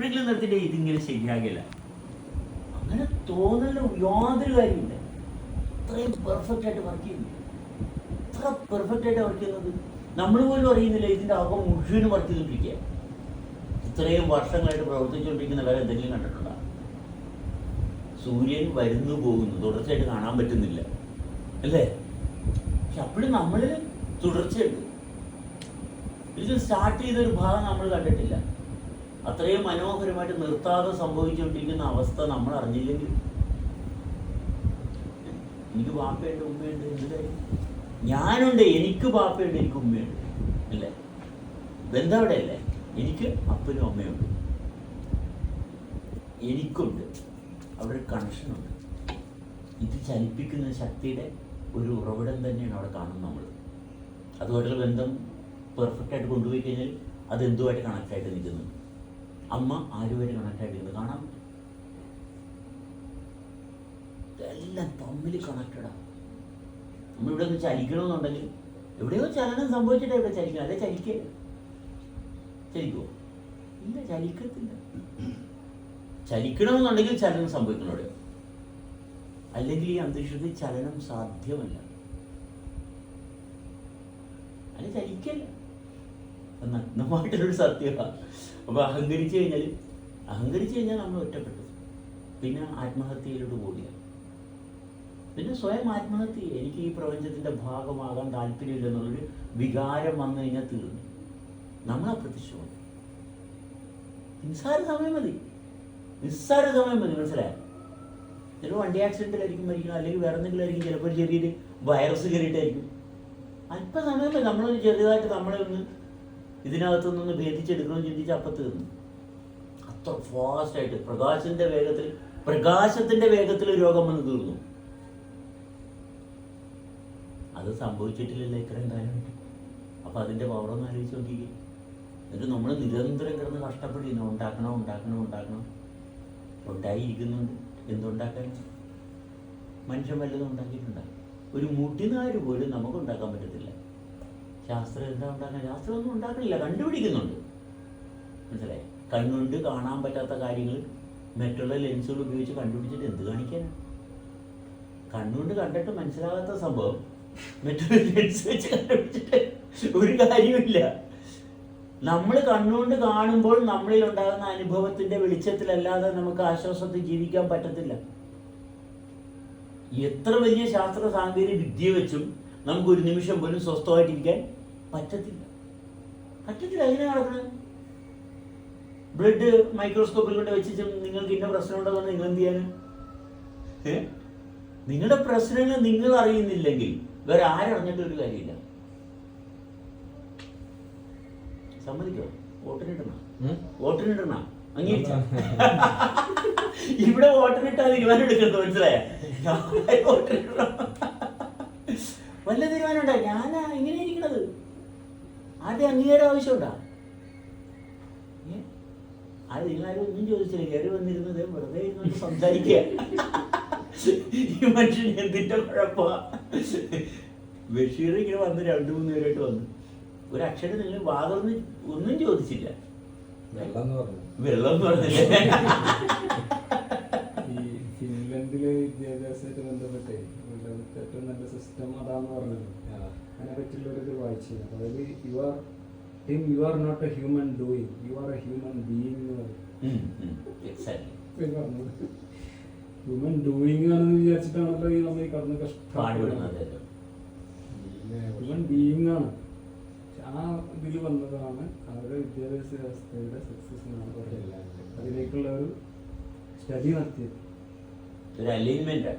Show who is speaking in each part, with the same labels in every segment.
Speaker 1: എപ്പോഴെങ്കിലും നിർത്തിയിട്ട് ഇതിങ്ങനെ ശരിയാകില്ല. അങ്ങനെ തോന്നലിന് യാതൊരു കാര്യമില്ല ഇത്രയും പെർഫെക്റ്റ് ആയിട്ട് വർക്ക് ചെയ്യുന്നു. ഇത്ര പെർഫെക്റ്റ് ആയിട്ട് വർക്ക് ചെയ്യുന്നത് നമ്മൾ പോലും അറിയുന്നില്ല. ഇതിന്റെ അകം മുഴുവനും വർക്ക് ചെയ്തുകൊണ്ടിരിക്കുക ഇത്രയും വർഷങ്ങളായിട്ട് പ്രവർത്തിച്ചുകൊണ്ടിരിക്കുന്ന വേറെ എന്തെങ്കിലും കണ്ടിട്ടുണ്ടോ? സൂര്യൻ വരുന്നു പോകുന്നു. തുടർച്ചയായിട്ട് കാണാൻ പറ്റുന്നില്ല. അല്ലേ? പക്ഷെ അപ്പോഴും നമ്മളിൽ തുടർച്ചയുണ്ട്. ഇത് സ്റ്റാർട്ട് ചെയ്തൊരു ഭാഗം നമ്മൾ കണ്ടിട്ടില്ല. അത്രയും മനോഹരമായിട്ട് നിർത്താതെ സംഭവിച്ചുകൊണ്ടിരിക്കുന്ന അവസ്ഥ നമ്മൾ അറിഞ്ഞില്ലെങ്കിൽ. എനിക്ക് ബാപ്പയുണ്ട് ഉമ്മയുണ്ട് എന്ത് കാര്യം ഞാനുണ്ട് എനിക്ക് ബാപ്പയുണ്ട് എനിക്ക് ഉമ്മയുണ്ട് അല്ലേ ബന്ധം അല്ലേ എനിക്ക് അപ്പനും അമ്മയുണ്ട് എനിക്കുണ്ട്. അവിടെ ഒരു കണക്ഷനുണ്ട് ഇത് ചലിപ്പിക്കുന്ന ശക്തിയുടെ ഒരു ഉറവിടം തന്നെയാണ് അവിടെ കാണുന്നത് നമ്മൾ. അതുമായിട്ടുള്ള ബന്ധം പെർഫെക്റ്റ് ആയിട്ട് കൊണ്ടുപോയി കഴിഞ്ഞാൽ അത് എന്തുമായിട്ട് കണക്റ്റായിട്ട് നിൽക്കുന്നുണ്ട് നിൽക്കുന്നു? അമ്മ ആരുമായിട്ട് കണക്ട് ആയിട്ട് കാണാം. ഇതെല്ലാം തമ്മിൽ കണക്റ്റഡാണ് നമ്മൾ ഇവിടെ ഒന്ന് ചലിക്കണമെന്നുണ്ടെങ്കിൽ എവിടെയോ ചലനം സംഭവിച്ചിട്ട് ഇവിടെ ചലിക്കണം അല്ലെ ചലിക്കേ? ചലിക്കുമോ ഇല്ല ചലിക്കത്തില്ല. ചലിക്കണമെന്നുണ്ടെങ്കിൽ ചലനം സംഭവിക്കണം അവിടെ. അല്ലെങ്കിൽ ഈ അന്തരീക്ഷത്തിൽ ചലനം സാധ്യമല്ല. അല്ല ചലിക്കല്ല? നഗ്നമായിട്ടുള്ളൊരു സത്യമാണ് അപ്പോൾ അഹങ്കരിച്ചു കഴിഞ്ഞാൽ അഹങ്കരിച്ചു കഴിഞ്ഞാൽ നമ്മൾ ഒറ്റപ്പെട്ടു. പിന്നെ ആത്മഹത്യയിലോട്ട് കൂടിയാണ് പിന്നെ സ്വയം ആത്മഹത്യ. എനിക്ക് ഈ പ്രപഞ്ചത്തിന്റെ ഭാഗമാകാൻ താല്പര്യമില്ലെന്നുള്ളൊരു വികാരം വന്നു കഴിഞ്ഞാൽ തീർന്നു. നമ്മൾ അപ്രത്യക്ഷമാണ് നിസ്സാര സമയം മതി. നിസ്സാര സമയം മതി മനസ്സിലായോ? ചിലപ്പോൾ വണ്ടി ആക്സിഡന്റിലായിരിക്കും മരിക്കണം അല്ലെങ്കിൽ വേറെ എന്തെങ്കിലും ആയിരിക്കും ചിലപ്പോൾ ചെറിയൊരു വൈറസ് കയറിയിട്ടായിരിക്കും. അല്പസമയം നമ്മളൊന്ന് ചെറുതായിട്ട് നമ്മളെ ഒന്ന് ഇതിനകത്തു നിന്ന് ചിന്തിച്ച് അപ്പം തീർന്നു. അത്ര ഫാസ്റ്റ് ആയിട്ട് പ്രകാശത്തിന്റെ വേഗത്തിൽ പ്രകാശത്തിന്റെ വേഗത്തിൽ രോഗം വന്ന് തീർന്നു. അത് സംഭവിച്ചിട്ടില്ലല്ലോ ഇത്രയും കാലമായിട്ട്. അപ്പൊ അതിന്റെ പവറൊന്ന് ആലോചിച്ച് നോക്കിക്കേ എന്നിട്ട് നമ്മൾ നിരന്തരം കിടന്ന് കഷ്ടപ്പെടുന്നു ഉണ്ടാക്കണം ഉണ്ടാക്കണം ഉണ്ടാക്കണം? ഉണ്ടായിരിക്കുന്നുണ്ട്. എന്തുണ്ടാക്കാൻ? മനുഷ്യൻ വല്ലതും ഉണ്ടാക്കിയിട്ടുണ്ടാകും ഒരു മുടിനാര് പോലും നമുക്ക് ഉണ്ടാക്കാൻ പറ്റത്തില്ല. ശാസ്ത്രം എന്താ ഉണ്ടാക്കുന്നത് ശാസ്ത്രം ഒന്നും ഉണ്ടാക്കണില്ല കണ്ടുപിടിക്കുന്നുണ്ട്. മനസ്സിലായി? കണ്ണുകൊണ്ട് കാണാൻ പറ്റാത്ത കാര്യങ്ങൾ മറ്റുള്ള ലെൻസുകൾ ഉപയോഗിച്ച് കണ്ടുപിടിച്ചിട്ട് എന്ത് കാണിക്കാനാണ് കണ്ണുകൊണ്ട് കണ്ടിട്ട് മനസ്സിലാകാത്ത സംഭവം മറ്റുള്ള ലെൻസ് വെച്ച് കണ്ടുപിടിച്ചിട്ട് ഒരു കാര്യമില്ല നമ്മൾ കണ്ണുകൊണ്ട് കാണുമ്പോൾ നമ്മളിൽ ഉണ്ടാകുന്ന അനുഭവത്തിന്റെ വെളിച്ചത്തിലല്ലാതെ നമുക്ക് ആശ്വാസത്തിൽ ജീവിക്കാൻ പറ്റത്തില്ല. എത്ര വലിയ ശാസ്ത്ര സാങ്കേതിക വിദ്യ വെച്ചും നമുക്ക് ഒരു നിമിഷം പോലും സ്വസ്ഥമായിട്ടിരിക്കാൻ പറ്റത്തില്ല. പറ്റത്തില്ല എങ്ങനെ നടക്കുന്നത് ബ്ലഡ് മൈക്രോസ്കോപ്പിൽ കൊണ്ട് വെച്ചിട്ട് നിങ്ങൾക്ക് ഇന്ന പ്രശ്നം ഉണ്ടെന്ന് നിങ്ങൾ എന്ത് ചെയ്യാനും? നിങ്ങളുടെ പ്രശ്നങ്ങൾ നിങ്ങൾ അറിയുന്നില്ലെങ്കിൽ വേറെ ആരറിഞ്ഞിട്ട് ഒരു കാര്യമില്ല. സമ്മതിക്കോ? വോട്ടിനിടണ വോട്ടിനിടണ അംഗീകരിച്ച? ഇവിടെ വോട്ടിനിട്ടാ തീരുമാനം എടുക്കരുത് മനസ്സിലായ? വോട്ടിനിടണം വല്ല തീരുമാനം ഉണ്ടാ ഞാനാ ഇങ്ങനെ ഇരിക്കണത്. ആദ്യം അംഗീകാരം ആവശ്യമുണ്ടാ? അത് നിങ്ങളാരും ഒന്നും ചോദിച്ചില്ല. കയറി വന്നിരുന്നത് വെറുതെ ഇരുന്നോണ്ട് സംസാരിക്കുക ഈ മനുഷ്യന് എന്തിന്റെ കുഴപ്പമാ? ബഷീർ ഇങ്ങനെ വന്ന് രണ്ടു മൂന്ന് പേരായിട്ട് വന്നു. ഒരു അക്ഷരം നിങ്ങൾ വാതൊന്നും ഒന്നും ചോദിച്ചില്ല.
Speaker 2: വെള്ളം എന്ന് പറഞ്ഞു.
Speaker 1: വെള്ളം എന്ന് പറഞ്ഞില്ലേ?
Speaker 2: ഫിൻലൻഡിലെ വിദ്യാഭ്യാസമായിട്ട് ബന്ധപ്പെട്ട് അവരുടെ ഏറ്റവും നല്ല സിസ്റ്റം അതാന്ന് പറഞ്ഞത്. അതിനെ പറ്റിയുള്ളൊരു ഇത് വായിച്ചില്ല അതായത് you are Tim you are not a human doing you are a human being എന്ന് പറഞ്ഞത് ഹ്യൂമൻ ഡൂയിങ് ആണെന്ന് വിചാരിച്ചിട്ടാണല്ലോ ഈ നമ്മൾ ഈ കടന്ന് കഷ്ടപ്പെടുന്നത് ഹ്യൂമൻ ബീയിങ് ആണ്. ആ ഇതിൽ വന്നതാണ് അവരുടെ വിദ്യാഭ്യാസ വ്യവസ്ഥയുടെ സക്സസ് എന്നാണ് പറയുന്നത്. അതിലേക്കുള്ള ഒരു സ്റ്റഡി നടത്തിയത്.
Speaker 1: ഒരു അലൈൻമെന്റ്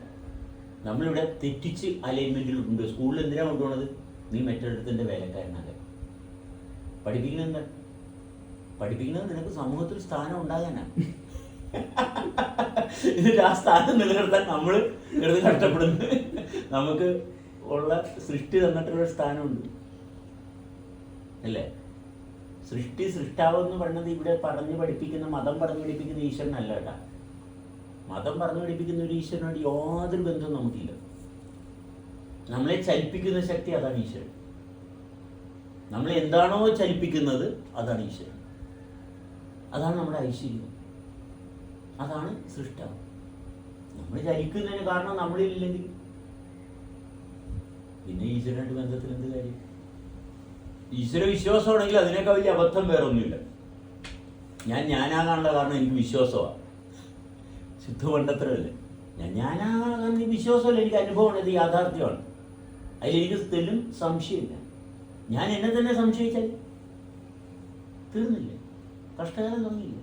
Speaker 1: നമ്മളിവിടെ തെറ്റിച്ച് അലൈൻമെന്റിൽ ഉണ്ട്. സ്കൂളിൽ എന്തിനാണ് കൊണ്ടുപോണത്? നീ മറ്റൊരിടത്തിന്റെ വേലക്കാരനാകാൻ പഠിപ്പിക്കുന്നത് എന്താ? പഠിപ്പിക്കുന്നത് നിനക്ക് സമൂഹത്തിൽ സ്ഥാനം ഉണ്ടാകാനാണ് എന്നിട്ട് ആ സ്ഥാനം നിലനിർത്താൻ നമ്മൾ കിടന്ന് കഷ്ടപ്പെടുന്നു. നമുക്ക് ഉള്ള സൃഷ്ടി തന്നിട്ടുള്ള സ്ഥാനമുണ്ട്. അല്ലേ? സൃഷ്ടി സൃഷ്ടാവെന്ന് പറയുന്നത് ഇവിടെ പറഞ്ഞ് പഠിപ്പിക്കുന്ന മതം പറഞ്ഞു പഠിപ്പിക്കുന്ന ഈശ്വരനല്ല കേട്ടാ. മതം പറഞ്ഞു പഠിപ്പിക്കുന്ന ഒരു ഈശ്വരനോട് യാതൊരു ബന്ധവും നമുക്കില്ല. നമ്മളെ ചലിപ്പിക്കുന്ന ശക്തി അതാണ് ഈശ്വരൻ. നമ്മൾ എന്താണോ ചലിപ്പിക്കുന്നത് അതാണ് ഈശ്വരൻ. അതാണ് നമ്മുടെ ഐശ്വര്യം. അതാണ് സൃഷ്ടാവ് നമ്മൾ ചലിക്കുന്നതിന് കാരണം നമ്മളില്ലെങ്കിൽ. പിന്നെ ഈശ്വരനായിട്ട് ബന്ധത്തിൽ എന്ത് കാര്യം? ഈശ്വര വിശ്വാസമാണെങ്കിൽ അതിനേക്കാൾ വലിയ അബദ്ധം വേറെ ഒന്നുമില്ല ഞാൻ ഞാനാകാനുള്ള കാരണം എനിക്ക് വിശ്വാസമാണ്. ശുദ്ധ പണ്ടത്രല്ലേ ഞാൻ ഞാനാകാൻ എനിക്ക് വിശ്വാസമല്ല എനിക്ക് അനുഭവമാണ് ഇത് യാഥാർത്ഥ്യമാണ്. അതിലെനിക്ക് തെല്ലും സംശയമില്ല. ഞാൻ എന്നെ തന്നെ സംശയിച്ചാൽ തീർന്നില്ലേ. കഷ്ടകാലം തുടങ്ങിയില്ല.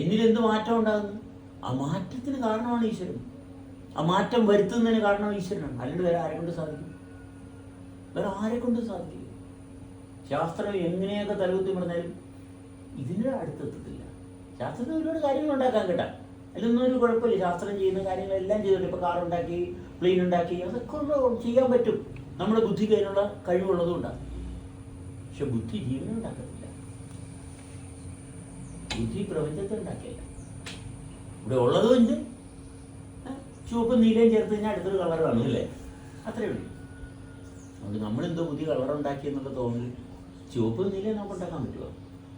Speaker 1: എന്നിൽ എന്ത് മാറ്റം ഉണ്ടാകുന്നു? ആ മാറ്റത്തിന് കാരണമാണ് ഈശ്വരൻ. ആ മാറ്റം വരുത്തുന്നതിന് കാരണം ഈശ്വരനാണ്. അല്ലാണ്ട് വേറെ ആരെ കൊണ്ട് സാധിക്കും വേറെ ആരെ കൊണ്ട് സാധിക്കും ശാസ്ത്രം എങ്ങനെയൊക്കെ തലകുത്തി പറഞ്ഞാലും ഇതിന്റെ അടുത്തെത്തത്തില്ല. ശാസ്ത്രത്തിൽ ഒരുപാട് കാര്യങ്ങൾ ഉണ്ടാക്കാൻ കിട്ടാം. അതിലൊന്നും ഒരു കുഴപ്പമില്ല. ശാസ്ത്രം ചെയ്യുന്ന കാര്യങ്ങളെല്ലാം ചെയ്തിട്ട് ഇപ്പോൾ കാർ ഉണ്ടാക്കി പ്ലെയിൻ ഉണ്ടാക്കി അതൊക്കെ ചെയ്യാൻ പറ്റും. നമ്മുടെ ബുദ്ധിക്ക് അതിനുള്ള കഴിവുള്ളതും ഉണ്ടാകും. പക്ഷെ ബുദ്ധി ജീവനം ഉണ്ടാക്കത്തില്ല ബുദ്ധി പ്രപഞ്ചത്തെ ഉണ്ടാക്കിയല്ല ഇവിടെ ഉള്ളതും ഉണ്ട്. ചുവപ്പും നീലയും ചേർത്ത് കഴിഞ്ഞാൽ അടുത്തൊരു കളർ കാണും അല്ലേ? അത്രയേ ഉള്ളൂ. അതുകൊണ്ട് നമ്മളെന്തോ പുതിയ കളർ ഉണ്ടാക്കി എന്നുള്ള തോന്നൽ ചുവപ്പും നീലയും നമുക്ക് ഉണ്ടാക്കാൻ പറ്റുമോ?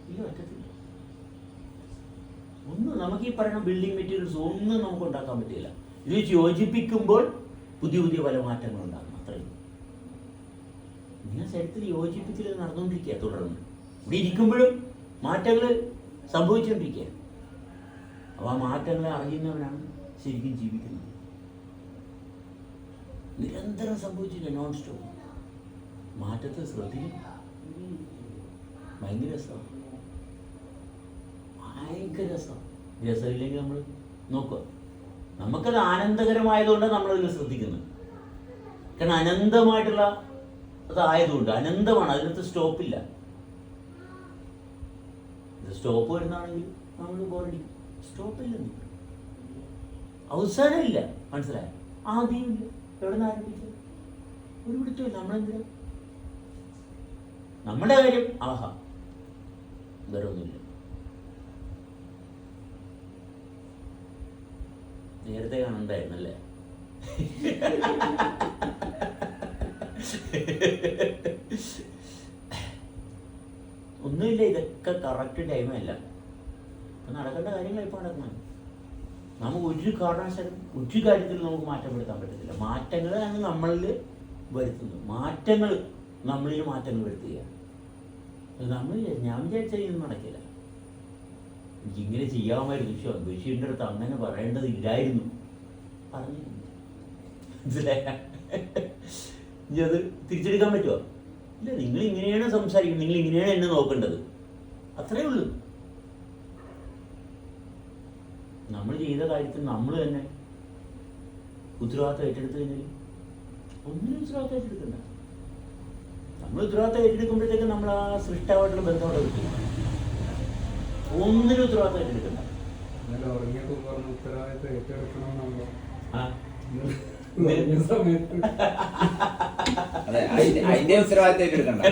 Speaker 1: ഇല്ല പറ്റത്തില്ല ഒന്നും നമുക്ക് ഈ പറയുന്ന ബിൽഡിംഗ് മെറ്റീരിയൽസ് ഒന്നും നമുക്ക് ഉണ്ടാക്കാൻ പറ്റില്ല ഇത് യോജിപ്പിക്കുമ്പോൾ പുതിയ പുതിയ പല മാറ്റങ്ങൾ ഉണ്ടാകും അത്രയും നിങ്ങൾ ശരീരത്തിൽ യോജിപ്പിക്കൽ നടന്നുകൊണ്ടിരിക്കുക തുടർന്ന്. ഇവിടെ ഇരിക്കുമ്പോഴും മാറ്റങ്ങൾ സംഭവിച്ചുകൊണ്ടിരിക്കുക അപ്പോൾ ആ മാറ്റങ്ങളെ അറിയുന്നവരാണ് ശരിക്കും ജീവിക്കുന്നത്. നിരന്തരം സംഭവിച്ചില്ല നോൺ സ്റ്റോപ്പ് മാറ്റത്തെ ശ്രദ്ധിക്കും ഭയങ്കര രസമാണ്. ഭയങ്കര രസമാണ് രസമില്ലെങ്കിൽ നമ്മൾ നോക്കുക. നമുക്കത് ആനന്ദകരമായതുകൊണ്ട് നമ്മളതിൽ ശ്രദ്ധിക്കുന്നത്. കാരണം അനന്തമായിട്ടുള്ള അതായതുകൊണ്ട് അനന്തമാണ് അതിനകത്ത് സ്റ്റോപ്പില്ല സ്റ്റോപ്പ് വരുന്നതാണെങ്കിൽ നമ്മൾ ബോറടിക്കും സ്റ്റോപ്പില്ല അവസാനമില്ല മനസ്സിലായോ? ആദ്യമില്ല എവിടെ നിന്ന് ആരംഭിച്ചു ഒരു പിടുത്തമില്ല നമ്മളെന്തിനാ? നമ്മുടെ കാര്യം ആഹാ. വേറെ ഒന്നുമില്ല. നേരത്തെ കാണണ്ടായിരുന്നല്ലേ? ഒന്നുമില്ല ഇതൊക്കെ കറക്റ്റ് ടൈമല്ല ഇപ്പം നടക്കേണ്ട കാര്യങ്ങൾ ഇപ്പോൾ നടക്കണം നമുക്ക് ഒരു കാരണവശാലും ഒരു കാര്യത്തിൽ നമുക്ക് മാറ്റം വരുത്താൻ പറ്റത്തില്ല മാറ്റങ്ങളാണ് നമ്മളിൽ വരുത്തുന്നത്. മാറ്റങ്ങൾ നമ്മളിൽ മാറ്റങ്ങൾ വരുത്തുക നമ്മൾ ഞാൻ വിചാരിച്ചാൽ ഇതൊന്നും നടക്കില്ല. എനിക്കിങ്ങനെ ചെയ്യാമായിരുന്നു. പക്ഷെ ബഷീറിന്റെ അടുത്ത് അങ്ങനെ പറയേണ്ടതില്ലായിരുന്നു പറഞ്ഞു മനസ്സിലായ? അത് തിരിച്ചെടുക്കാൻ പറ്റുമോ ഇല്ല നിങ്ങൾ ഇങ്ങനെയാണ് സംസാരിക്കുന്നത്. നിങ്ങൾ ഇങ്ങനെയാണ് എന്നെ നോക്കേണ്ടത്. അത്രേ ഉള്ളൂ. നമ്മൾ ചെയ്ത കാര്യത്തിൽ നമ്മൾ തന്നെ ഉത്തരവാദിത്തം ഏറ്റെടുത്ത് കഴിഞ്ഞാൽ ഒന്നിനും ഉത്തരവാദിത്തം ഏറ്റെടുക്കണ്ട. നമ്മൾ ഉത്തരവാദിത്തം ഏറ്റെടുക്കുമ്പോഴത്തേക്ക് നമ്മൾ ആ സൃഷ്ടാവായിട്ടുള്ള ബന്ധമോടെ കിട്ടും ഒന്നിനും ഉത്തരവാദിത്തം ഏറ്റെടുക്കണ്ട
Speaker 2: ഇന്നലെ ഉറങ്ങിയപ്പോൾ പറഞ്ഞ ഉത്തരവാദിത്തം ഏറ്റെടുക്കണമെന്നാണല്ലോ ഉറങ്ങിയ സമയത്ത്.
Speaker 3: അതെ അതിന്റെ- ഉത്തരവാദിത്തം ഏറ്റെടുക്കണ്ട.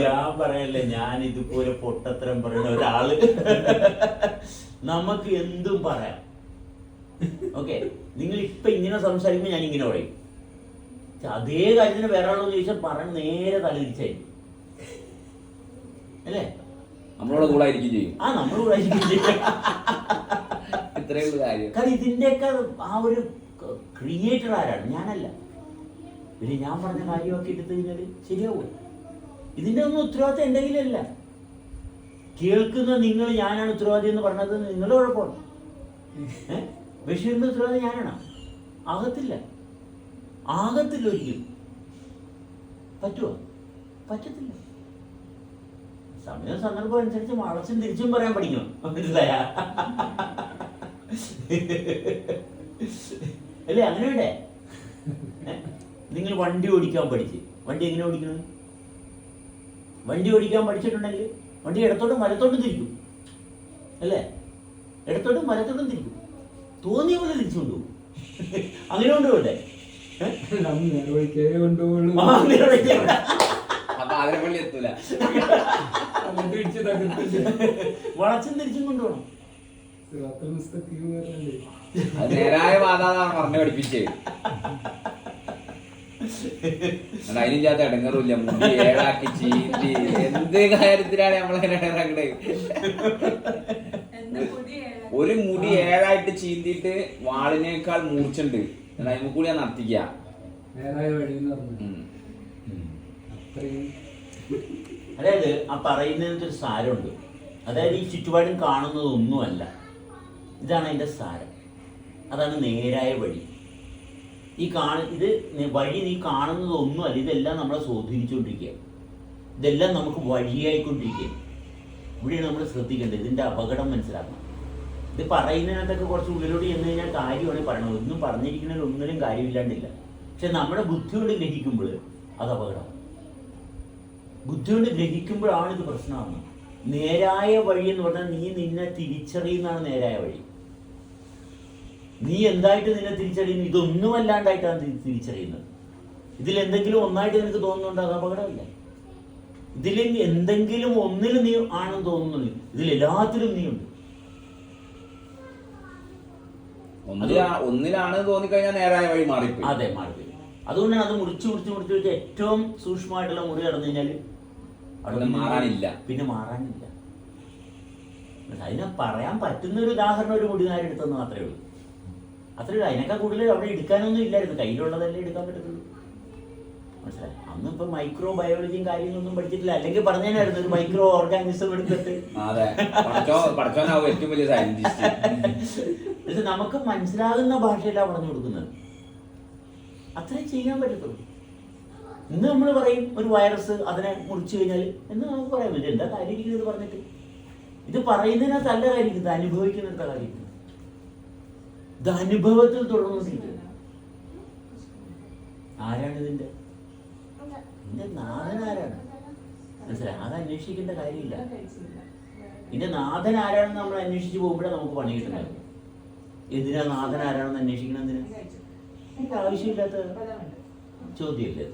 Speaker 1: ഞാൻ പറയല്ലേ ഞാൻ ഇതുപോലെ പൊട്ടത്തരം പറയുന്ന ഒരാൾ. നമുക്ക് എന്തും പറയാം. ഓക്കെ നിങ്ങൾ ഇപ്പൊ ഇങ്ങനെ സംസാരിക്കുമ്പോൾ ഞാൻ ഇങ്ങനെ പറയും. അതേ കാര്യത്തിന് വേറെ ആളോ ചോദിച്ചാൽ പറഞ്ഞ നേരെ തലതിരിച്ചായിരിക്കും അല്ലേ?
Speaker 3: നമ്മളോട് കൂടായിരിക്കും ചെയ്യും.
Speaker 1: ആ നമ്മൾ
Speaker 3: ഇത്രയേ ഉള്ളൂ കാര്യം.
Speaker 1: കാരണം ഇതിന്റെയൊക്കെ ആ ഒരു ക്രിയേറ്റർ ആരാണ്? ഞാനല്ല. പിന്നെ ഞാൻ പറഞ്ഞ കാര്യമൊക്കെ ഇട്ടു കഴിഞ്ഞാൽ ശരിയാവും? ഇതിന്റെ ഒന്നും ഉത്തരവാദിത്തം എന്റെ കയ്യിലല്ല. കേൾക്കുന്ന നിങ്ങൾ ഞാനാണ് ഉത്തരവാദി എന്ന് പറഞ്ഞത് നിങ്ങളുടെ കുഴപ്പമാണ്. ബഷീറിന്റെ ഉത്തരവാദി ഞാനാണ്. ആകത്തില്ല. ആകത്തില്ല ഒരിക്കലും പറ്റുമോ പറ്റത്തില്ല. സമയം സന്ദർഭം അനുസരിച്ച് വളച്ചും തിരിച്ചും പറയാൻ പഠിക്കണം മനസ്സിലായ? അല്ലേ അങ്ങനെ വേണ്ടേ നിങ്ങൾ വണ്ടി ഓടിക്കാൻ പഠിച്ച്. വണ്ടി എങ്ങനെ ഓടിക്കണം വണ്ടി ഓടിക്കാൻ പഠിച്ചിട്ടുണ്ടെങ്കിൽ വണ്ടി ഇടത്തോട്ടും വലത്തോട്ടും തിരിക്കും. അല്ലേ? ഇടത്തോട്ടും വലത്തോട്ടും തിരിക്കും. തോന്നിയ പോലെ തിരിച്ചു കൊണ്ടുപോകും അങ്ങനെ കൊണ്ടുപോകണ്ടേ
Speaker 3: അപ്പൊ എത്തൂല.
Speaker 1: വളച്ചും തിരിച്ചും കൊണ്ടുപോകണം.
Speaker 3: നേരായ വാദാതാണ് പറഞ്ഞു പഠിപ്പിച്ചേ. അതിനില്ലാത്ത മുടി ഏഴാക്കി ചീറ്റി എന്ത് കാര്യത്തിലാണ്
Speaker 4: നമ്മളെ.
Speaker 3: ഒരു മുടി ഏഴായിട്ട് ചീന്തിയിട്ട് വാളിനേക്കാൾ മൂർച്ചുണ്ട് അതിന് കൂടി ഞാൻ നടത്തിക്ക.
Speaker 2: നേരായ വഴി എന്ന് പറഞ്ഞു. അത്രയും
Speaker 1: അതായത് ആ പറയുന്നതിനൊരു ഒരു സാരമുണ്ട്. അതായത് ഈ ചുറ്റുപാടും കാണുന്നതൊന്നുമല്ല. ഇതാണ് അതിന്റെ സാരം. അതാണ് നേരായ വഴി. ഈ കാണ ഇത് നി- വഴി നീ കാണുന്നതൊന്നുമല്ല. ഇതെല്ലാം നമ്മളെ സ്വാധീനിച്ചുകൊണ്ടിരിക്കുക ഇതെല്ലാം നമുക്ക് വഴിയായിക്കൊണ്ടിരിക്കുക ഇവിടെയാണ് നമ്മൾ ശ്രദ്ധിക്കേണ്ടത്. ഇതിന്റെ അപകടം മനസ്സിലാക്കണം. ഇത് പറയുന്നതിനകത്തൊക്കെ കുറച്ച് ഉള്ളിലോട്ട് ചെന്ന് കഴിഞ്ഞാൽ കാര്യമാണ് പറയണത്. ഒന്നും പറഞ്ഞിരിക്കുന്നതിൽ ഒന്നിനും കാര്യമില്ലാണ്ടില്ല. പക്ഷെ നമ്മുടെ ബുദ്ധി കൊണ്ട് ഗ്രഹിക്കുമ്പോൾ അത് അപകടമാണ്. ബുദ്ധി കൊണ്ട് ഗ്രഹിക്കുമ്പോഴാണ് ഇത് പ്രശ്നമാകുന്നത് നേരായ വഴി എന്ന് പറഞ്ഞാൽ നീ നിന്നെ തിരിച്ചറിയുന്നതാണ് നേരായ വഴി. നീ എന്തായിട്ട് നിന്നെ തിരിച്ചറിയുന്നു? ഇതൊന്നും അല്ലാണ്ടായിട്ടാണ് തിരിച്ചറിയുന്നത്. ഇതിൽ എന്തെങ്കിലും ഒന്നായിട്ട് നിനക്ക് തോന്നുന്നുണ്ട്? അത് അപകടമില്ല. ഇതിൽ എന്തെങ്കിലും ഒന്നിൽ നീ ആണെന്ന് തോന്നുന്നുണ്ട്. ഇതിൽ എല്ലാത്തിലും നീ ഉണ്ട്
Speaker 3: ഒന്നിലാ ഒന്നിലാണ് തോന്നിക്കഴിഞ്ഞാൽ നേരായ വഴി മാറിപ്പോയി.
Speaker 1: അതെ മാറി അതുകൊണ്ടാണ് അത് മുറിച്ച് മുറിച്ച് മുറിച്ച് വെച്ച് ഏറ്റവും സൂക്ഷ്മമായിട്ടുള്ള മുറി കടന്നു കഴിഞ്ഞാൽ
Speaker 3: അവിടെ മാറാനില്ല.
Speaker 1: പിന്നെ മാറാനില്ല. അതിനെ പറയാൻ പറ്റുന്ന ഒരു ഉദാഹരണം ഒരു മുടിനാരെടുത്തെന്ന് മാത്രമേ ഉള്ളൂ. അത്രേ ഉള്ളൂ. അതിനൊക്കെ കൂടുതൽ അവിടെ എടുക്കാനൊന്നും ഇല്ലായിരുന്നു. കയ്യിലുള്ളതല്ലേ എടുക്കാൻ പറ്റത്തുള്ളൂ. മനസ്സിലായി? അന്ന് ഇപ്പൊ മൈക്രോ ബയോളജിയും കാര്യങ്ങളൊന്നും പഠിച്ചിട്ടില്ല. അല്ലെങ്കിൽ പറഞ്ഞായിരുന്നു ഒരു മൈക്രോ ഓർഗാനിസം എടുത്തിട്ട് പക്ഷെ നമുക്ക് മനസ്സിലാകുന്ന ഭാഷയിലാണ് പറഞ്ഞു കൊടുക്കുന്നത്. അത്രേ ചെയ്യാൻ പറ്റത്തുള്ളൂ. ഇന്ന് നമ്മൾ പറയും ഒരു വൈറസ് അതിനെ മുറിച്ചു കഴിഞ്ഞാൽ എന്ന് നമുക്ക് പറയാൻ പറ്റും എന്താ കാര്യം ഇത് പറഞ്ഞിട്ട്? ഇത് പറയുന്നതിനകത്തല്ല കാര്യം ഇത് അനുഭവിക്കുന്നിടത്ത കാര്യം ഇത് അനുഭവത്തിൽ തുടർന്നിരിക്കുന്നത് ആരാണ് ഇതിന്റെ? ഇതിന്റെ നാഥൻ ആരാണ്? മനസ്സിലായി? അത് അന്വേഷിക്കേണ്ട കാര്യമില്ല. ഇതിന്റെ നാഥൻ ആരാണെന്ന് നമ്മൾ അന്വേഷിച്ച് പോകുമ്പോഴേ നമുക്ക് പണി കിട്ടുന്നത് എന്തിനാ നാഥൻ ആരാണെന്ന് അന്വേഷിക്കണം എന്തിനാ? എനിക്ക് ആവശ്യമില്ലാത്ത ചോദ്യമില്ലേ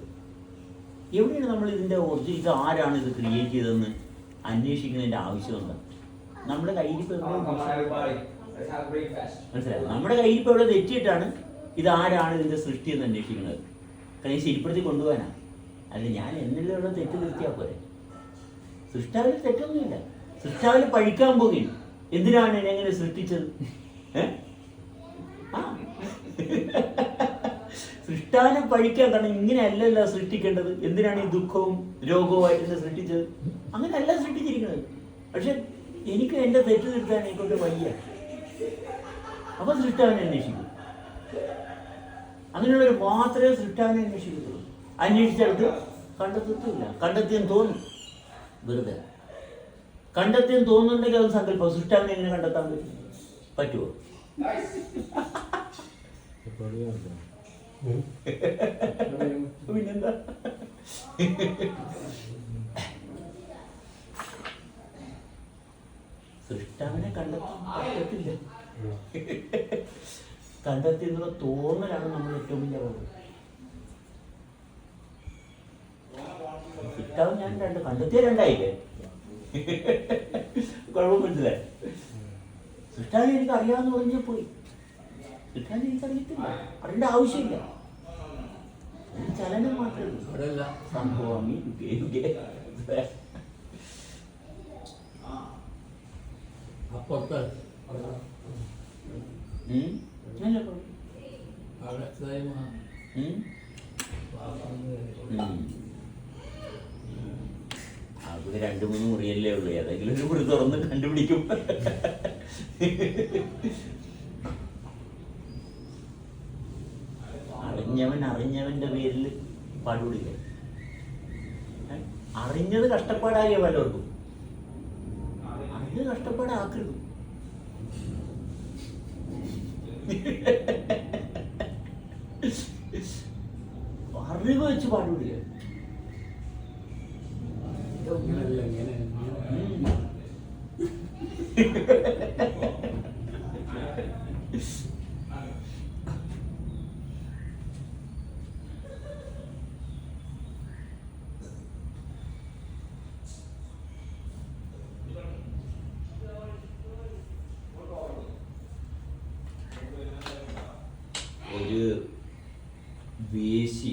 Speaker 1: എവിടെയാണ് നമ്മൾ ഇതിന്റെ ഒറിജിൻ ഇത് ആരാണ് ഇത് ക്രിയേറ്റ് ചെയ്തതെന്ന് അന്വേഷിക്കുന്നതിന്റെ ആവശ്യമുണ്ട്? നമ്മുടെ കയ്യിൽ മനസ്സിലായി? നമ്മുടെ കയ്യിൽ ഇപ്പൊ എവിടെ തെറ്റിയിട്ടാണ് ഇത് ആരാണ് ഇതിന്റെ സൃഷ്ടി എന്ന് അന്വേഷിക്കുന്നത്? കാരണം ശരിപ്പെടുത്തി കൊണ്ടുപോകാനാ? അല്ല ഞാൻ എന്നിലുള്ള തെറ്റ് നിർത്തിയാൽ പോരെ? സൃഷ്ടാവിൽ തെറ്റൊന്നുമില്ല. സൃഷ്ടാവിൽ പഴിക്കാൻ പോകുകയും എന്തിനാണ് എന്നെ എങ്ങനെ സൃഷ്ടിച്ചത്? ഏ? പഴിക്കാൻ കാരണം ഇങ്ങനെയല്ലല്ലോ സൃഷ്ടിക്കേണ്ടത്. എന്തിനാണ് ഈ ദുഃഖവും രോഗവുമായിട്ട് എന്നെ സൃഷ്ടിച്ചത്? അങ്ങനെയല്ല സൃഷ്ടിച്ചിരിക്കുന്നത്. പക്ഷെ എനിക്ക് എന്റെ തെറ്റ് തിരുത്താൻ എനിക്കൊക്കെ വയ്യ. അപ്പൊ സൃഷ്ടാവിനെ അന്വേഷിക്കും. ഒരു മാത്രമേ സൃഷ്ടാവിനെ അന്വേഷിക്കത്തുള്ളൂ. അന്വേഷിച്ചിട്ട് കണ്ടെത്തത്തില്ല കണ്ടെത്തിയെന്ന് തോന്നും. വെറുതെ. കണ്ടെത്തിയെന്ന് തോന്നുന്നുണ്ടെങ്കിൽ അത് സങ്കല്പം. സൃഷ്ടാവിനെ എങ്ങനെ കണ്ടെത്താൻ പറ്റും? പറ്റുമോ പിന്നെന്താ? സൃഷ്ടാവിനെ കണ്ടെത്തില്ല കണ്ടെത്തി എന്നുള്ള തോന്നലാണ് നമ്മൾ ഏറ്റവും വലിയ പോകുന്നത് സൃഷ്ടാവ് ഞാൻ രണ്ട് കണ്ടെത്തിയ രണ്ടായില്ലേ? കുഴപ്പം മനസ്സിലായി. സൃഷ്ടാവിനെ എനിക്ക് അറിയാമെന്ന് പറഞ്ഞാൽ പോയി. സൃഷ്ടാവിനെ എനിക്കറിയത്തില്ല അറിയേണ്ട ആവശ്യമില്ല. ചലനം മാത്രമേ സംഭവം.
Speaker 2: അപ്പുറത്ത്. അവിടെ
Speaker 1: രണ്ട് മൂന്ന് മുറിയല്ലേ ഉള്ളൂ. ഏതെങ്കിലും ഒരു മുറി തുറന്ന് കണ്ടുപിടിക്കും. അറിഞ്ഞവൻ അറിഞ്ഞവന്റെ പേരിൽ പാടുപിടിക്കുക അറിഞ്ഞത് കഷ്ടപ്പാടാകിയ പലർക്കും. അറിഞ്ഞത് കഷ്ടപ്പാടാക്കരുത് അറിവ് വെച്ച് പാടുപിടിക്കുക
Speaker 2: ഇങ്ങനെയല്ല ഇങ്ങനെ
Speaker 1: ഉം. ഒരു വേശി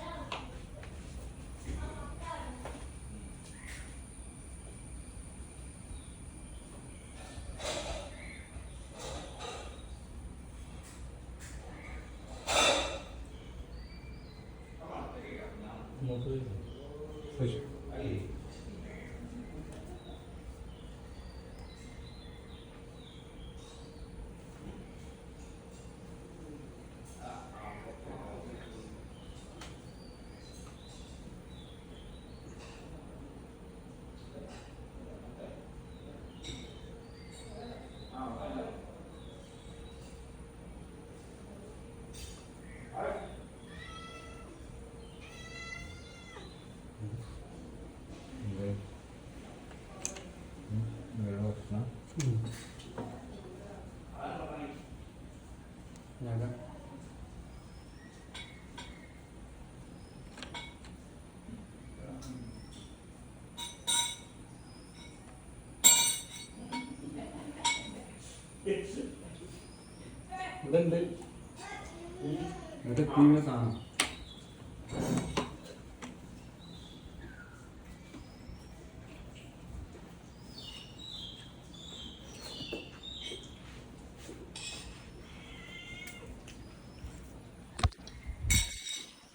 Speaker 2: ഇതുണ്ട് എന്നിട്ട് സാധനം